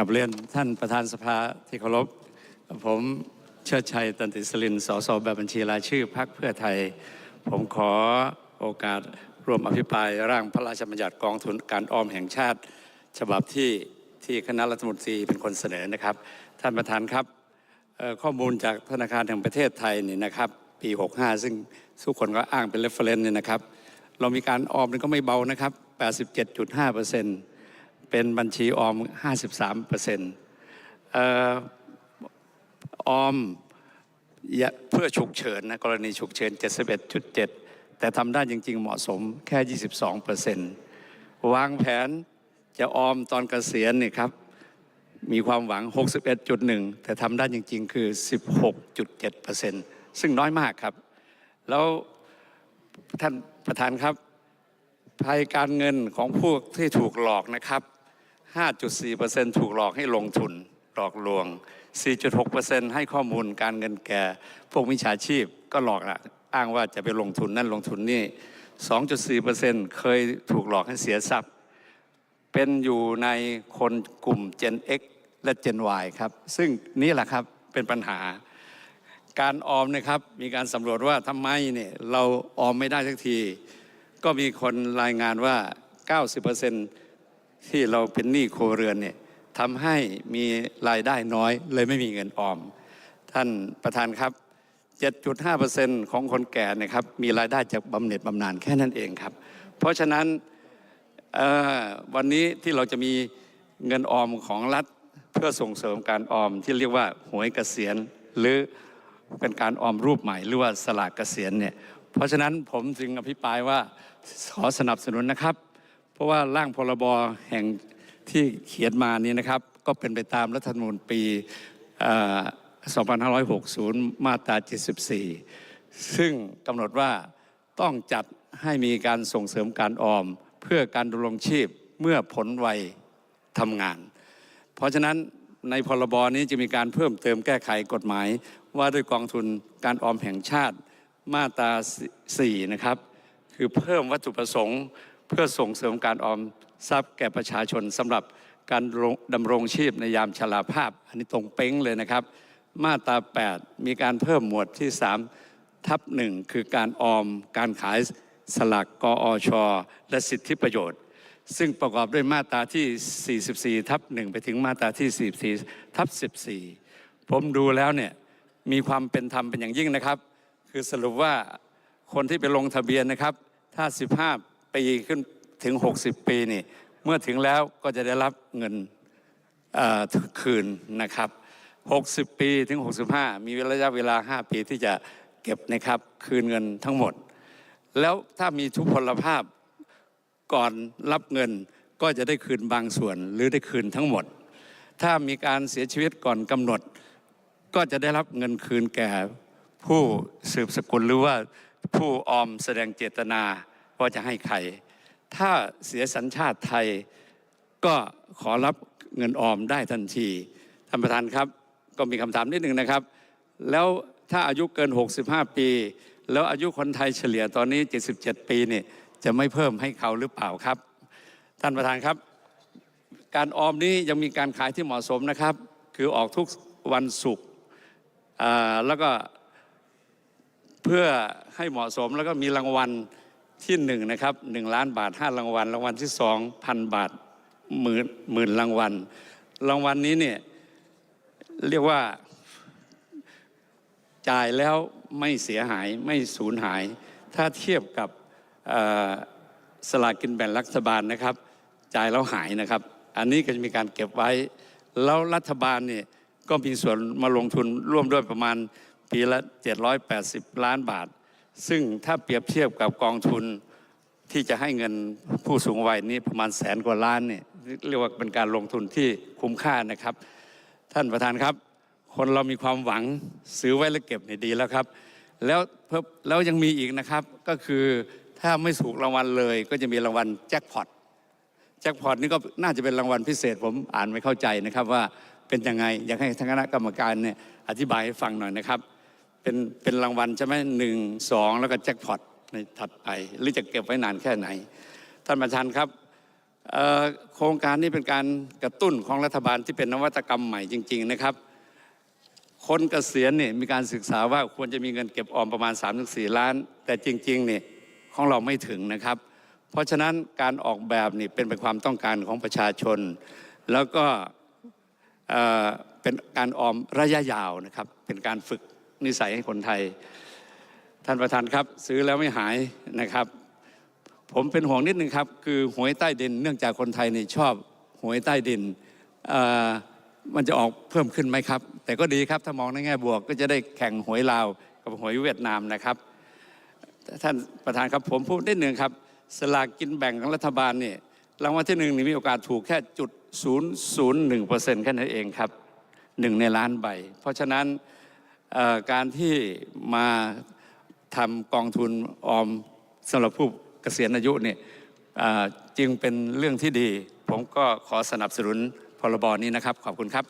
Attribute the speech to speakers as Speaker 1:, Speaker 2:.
Speaker 1: กับเรียนท่านประธานสภาที่เคารพผมเชิดชัยตันติสลินสสแบบบัญชีรายชื่อพรรคเพื่อไทย ผมขอโอกาสร่วมอภิปรายร่างพระราชบัญญัติกองทุนการออมแห่งชาติ ฉบับที่ที่คณะรัฐมนตรีเป็นคนเสนอนะครับ ท่านประธานครับข้อมูลจากธนาคารแห่งประเทศไทยนี่นะครับปี 65 ซึ่งทุกคนก็อ้างเป็น reference เนี่ยนะครับ เรามีการออมนี่ก็ไม่เบานะครับ 87.5%เป็นบัญชีออม 53%เอ่อออมอย่าเพื่อฉุกเฉินนะกรณีฉุกเฉิน 71.7 แต่ทำได้จริง ๆ เหมาะสมแค่ 22%วางแผนจะออมตอนเกษียณนี่ครับมีความหวัง 61.1 แต่ทำได้จริง ๆ คือ 16.7%ซึ่งน้อยมากครับ แล้วท่านประธานครับภัยการเงินของพวกที่ถูกหลอกนะครับ 5.4%ถูกหลอกให้ลงทุนหลอกลวง 4.6%ให้ข้อมูลการเงินแก่ พวกมิจฉาชีพก็หลอกอะอ้างว่าจะไปลงทุนนั่นลงทุนนี่ 2.4%เคยถูกหลอกให้เสียทรัพย์ เป็นอยู่ในคนกลุ่ม Gen X และ Gen Y ครับ ซึ่งนี่แหละครับเป็นปัญหา การออมนะครับมีการสำรวจว่าทำไมเนี่ยเราออมไม่ได้สักที ก็มีคนรายงานว่า 90% ที่เราเป็นหนี้โครเรือนเนี่ยทำให้มีรายได้น้อยเลยไม่มีเงินออม ท่านประธานครับ 7.5%ของคนแก่นะครับมีรายได้จากบำเหน็จบำนาญแค่นั้นเองครับ เพราะฉะนั้นวันนี้ที่เราจะมีเงินออมของรัฐเพื่อส่งเสริมการออมที่เรียกว่าหวยเกษียณ หรือเป็นการออมรูปใหม่หรือว่าสลากเกษียณเนี่ยเพราะฉะนั้นผมจึงอภิปรายว่าขอสนับสนุนนะครับ เพราะว่าร่างพรบแห่งที่เขียนมานี้นะครับ ก็เป็นไปตามรัฐธรรมนูญปี 2560 มาตรา 74 ซึ่งกำหนดว่าต้องจัดให้มีการส่งเสริมการออม เพื่อการดำรงชีพเมื่อผลวัยทำงาน เพราะฉะนั้นในพรบนี้จะมีการเพิ่มเติมแก้ไขกฎหมาย ว่าด้วยกองทุนการออมแห่งชาติมาตรา 4 นะครับ คือเพิ่มวัตถุประสงค์ เพื่อส่งเสริมการออมทรัพย์แก่ประชาชนสำหรับการดำรงชีพในยามชราภาพ อันนี้ตรงเป้งเลยนะครับ มาตรา 8 มีการเพิ่มหมวดที่ 3 ทับหนึ่งคือการออมการขายสลากกอชอและสิทธิประโยชน์ ซึ่งประกอบด้วยมาตราที่ 44 ทับ1ไปถึงมาตราที่ 44 ทับ 14 ผมดูแล้วเนี่ยมีความเป็นธรรมเป็นอย่างยิ่งนะครับ คือสรุปว่าคนที่ไปลงทะเบียนนะครับ ถ้า 15 ปีขึ้นถึง 60 ปีนี่ เมื่อถึงแล้วก็จะได้รับเงินคืนนะครับ 60 ปีถึง 65 มีระยะเวลา 5 ปีที่จะเก็บนะครับคืนเงินทั้งหมด แล้วถ้ามีทุพพลภาพก่อนรับเงินก็จะได้คืนบางส่วนหรือได้คืนทั้งหมด ถ้ามีการเสียชีวิตก่อนกำหนด ก็จะได้รับเงินคืนแก่ผู้สืบสกุลหรือว่าผู้ออมแสดงเจตนา ว่าจะให้ใคร ถ้าเสียสัญชาติไทยก็ขอรับเงินออมได้ทันทีท่านประธานครับ ก็มีคำถามนิดหนึ่งนะครับ แล้วถ้าอายุเกิน 65 ปี แล้วอายุคนไทยเฉลี่ยตอนนี้ 77 ปีเนี่ยจะไม่เพิ่มให้เขาหรือเปล่าครับ ท่านประธานครับ การออมนี้ยังมีการขายที่เหมาะสมนะครับ คือออกทุกวันศุกร์แล้วก็เพื่อให้เหมาะสมแล้วก็มีรางวัล ที่หนึ่งนะครับหนึ่งล้านบาทห้ารางวัลรางวัลที่สองพันบาทหมื่นหมื่นรางวัลรางวัลนี้เนี่ยเรียกว่าจ่ายแล้วไม่เสียหายไม่สูญหาย ถ้าเทียบกับสลากกินแบ่งรัฐบาลนะครับ จ่ายแล้วหายนะครับ อันนี้ก็จะมีการเก็บไว้ แล้วรัฐบาลเนี่ยก็มีส่วนมาลงทุนร่วมด้วยประมาณปีละ 780 ล้านบาท ซึ่งถ้าเปรียบเทียบกับกองทุนที่จะให้เงินผู้สูงวัยนี้ประมาณแสนกว่าล้านเนี่ยเรียกว่าเป็นการลงทุนที่คุ้มค่านะครับ ท่านประธานครับ คนเรามีความหวังซื้อไว้แล้วเก็บเนี่ยดีแล้วครับ แล้วเพิ่มแล้วยังมีอีกนะครับก็คือถ้าไม่ถูกรางวัลเลย ก็จะมีรางวัลแจ็คพอตแจ็คพอตนี่ก็น่าจะเป็นรางวัลพิเศษผมอ่านไม่เข้าใจนะครับว่าเป็นยังไงอยากให้ทางคณะกรรมการเนี่ยอธิบายให้ฟังหน่อยนะครับ เป็นเป็นรางวัลใช่ไหมหนึ่งสองแล้วก็แจ็คพอตในถัดไปหรือจะเก็บไว้นานแค่ไหน ท่านประธานครับโครงการนี้เป็นการกระตุ้นของรัฐบาลที่เป็นนวัตกรรมใหม่จริง ๆ นะครับ คนเกษียณเนี่ยมีการศึกษาว่าควรจะมีเงินเก็บออมประมาณ 3-4 ล้าน แต่จริงๆเนี่ยของเราไม่ถึงนะครับ เพราะฉะนั้นการออกแบบนี่เป็นไปความต้องการของประชาชน แล้วก็เป็นการออมระยะยาวนะครับ เป็นการฝึก นิสัยให้คนไทย ท่านประธานครับ ซื้อแล้วไม่หายนะครับ ผมเป็นห่วงนิดนึงครับ คือหวยใต้ดิน เนื่องจากคนไทยนี่ชอบหวยใต้ดินมันจะออกเพิ่มขึ้นไหมครับ แต่ก็ดีครับถ้ามองในแง่บวก ก็จะได้แข่งหวยลาวกับหวยเวียดนามนะครับ ท่านประธานครับผมพูดนิดหนึ่งครับ สลากกินแบ่งของรัฐบาลเนี่ยรางวัลที่หนึ่งนี่มีโอกาสถูกแค่จุดศูนย์ศูนย์หนึ่งเปอร์เซ็นต์แค่นั้นเองครับหนึ่งในล้านใบ เพราะฉะนั้น การที่มาทำกองทุนออมสำหรับผู้เกษียณอายุเนี่ยจึงเป็นเรื่องที่ดี ผมก็ขอสนับสนุนพรบนี้นะครับ ขอบคุณครับ